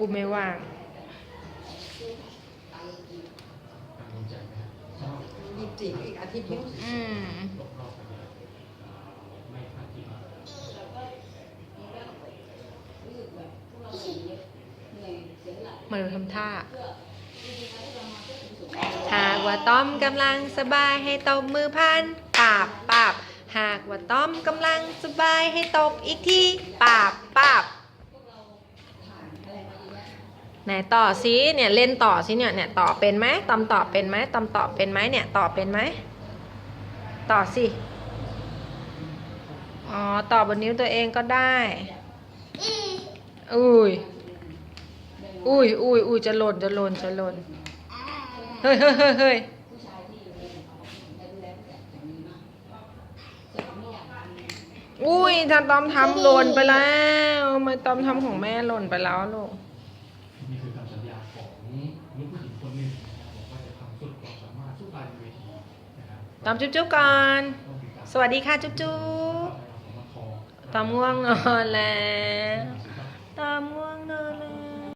อูไม่ว่างกังวลใจไหมครับชอบยี่สิบสี่อีกอาทิตย์นึงอืมตกรอบไปเลยไม่คาดคิดว่ามาดูทำท่าหากว่าต้อมกำลังสบายให้ตบมือพันปาบปาบหากว่าต้อมกำลังสบายให้ตบอีกทีปาบปาบ ไหนต่อซิเนี่ยเล่นต่อซิเนี่ยเนี่ยต่อเป็นไหมตอมต่อเป็นไหมตอมต่อเป็นไหมเนี่ยต่อเป็นไหมต่อสิอ๋อต่อบนนิ้วตัวเองก็ได้อุ้ยอุ้ยอุ้ยอุ้ยจะหล่นจะหล่นจะหล่นเฮ้ยเฮ้ยเฮ้ยเฮ้ยอุ้ยถ้าตอมทำหล่นไปแล้วทำไมตอมทำของแม่หล่นไปแล้วลูก นี่คือคำสัญญา ของลูกผู้หญิงคนหนึ่งนะครับบอกว่าจะทำสุดความสามารถสู้ตายบนเวทีนะครับตอมจุ๊บจุ๊บก่อน ต้องติดตามสวัสดีค่ะจุ๊บจุ๊บของละครตอมง่วงนอนแล้วตอมง่วงนอนแล้ว